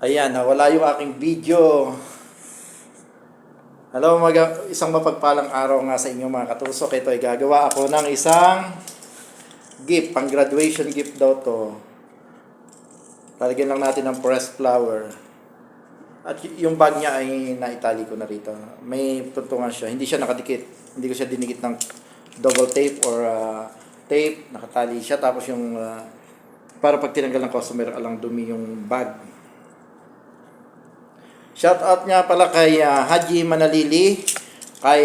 Ayan, nawala yung aking video. Hello, mag- isang mapagpalang araw nga sa inyo mga katusok. Ito ay gagawa ako ng isang gift, pang graduation gift daw to. Lalagyan lang natin ng pressed flower. At yung bag niya ay naitali ko na rito. May tuntungan siya. Hindi siya nakadikit. Hindi ko siya dinikit ng double tape or uh, tape. Nakatali siya. Tapos yung uh, para pag tinanggal ng customer, alang dumi yung bag. Shout out nga pala kay uh, Haji Manalili, kay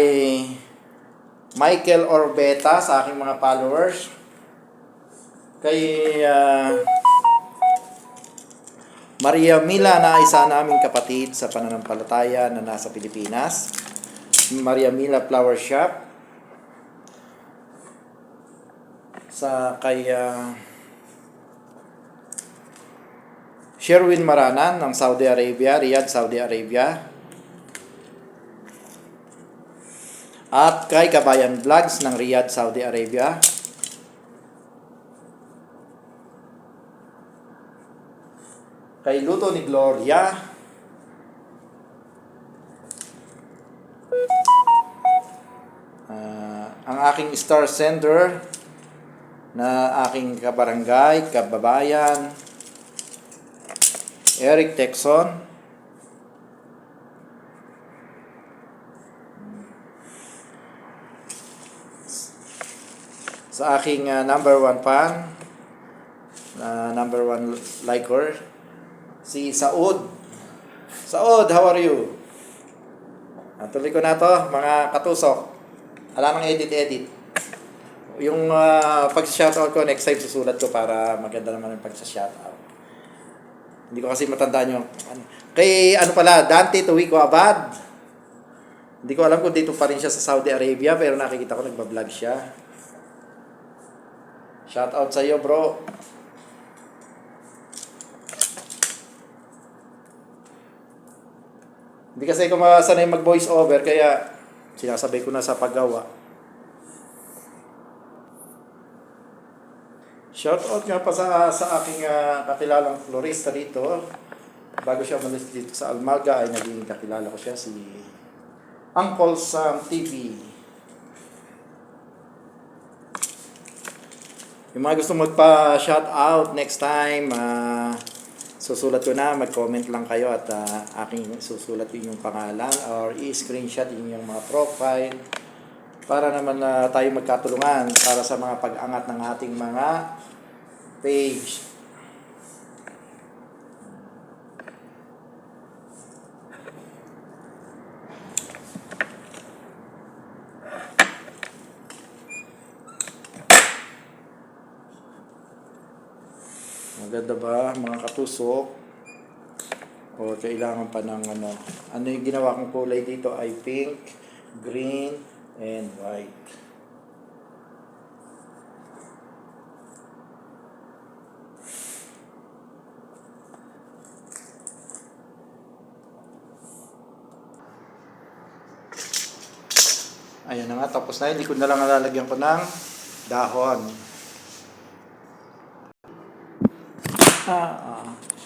Michael Orbeta sa aking mga followers, kay uh, Maria Mila na isa naming kapatid sa pananampalataya na nasa Pilipinas, Maria Mila Flower Shop, sa kay uh, Sherwin Maranan ng Saudi Arabia, Riyadh, Saudi Arabia. At kay Kabayan Vlogs ng Riyadh, Saudi Arabia. Kay Luto ni Gloria. Ah, ang aking star sender na aking kabarangay, kababayan, Eric Texon. Sa aking uh, number one fan, na number one liker, si Saud. Saud, how are you? Ah, tuloy ko na to, mga katusok. Alam ng edit-edit. Yung uh, pag-shoutout ko, next time susulat ko para maganda naman yung pag-shoutout. Hindi ko kasi matandaan yung... Ano. Kay ano pala, Dante Tuwico Abad. Hindi ko alam kung dito pa rin siya sa Saudi Arabia, pero nakikita ko nagbablog siya. Shout out sa iyo, bro. Hindi kasi ako masanay mag voice over, kaya sinasabay ko na sa paggawa. Shout out nga pa sa, sa aking uh, kakilalang florista dito. Bago siya umalis dito sa Almaga ay naging kakilala ko siya si Uncle Sam TV. Yung mga gusto magpa-shout out next time, ah, susulat ko na, mag-comment lang kayo at ah, aking susulat yun yung pangalan or i-screenshot yun yung mga profile para naman na tayo magkatulungan para sa mga pag-angat ng ating mga page. Maganda ba mga katusok? O kailangan pa ng ano? Ano yung ginawa kong kulay dito ay pink, green, and white. Ayan na nga, tapos na. Hindi ko na lang lalagyan ko ng dahon. Ah, ah.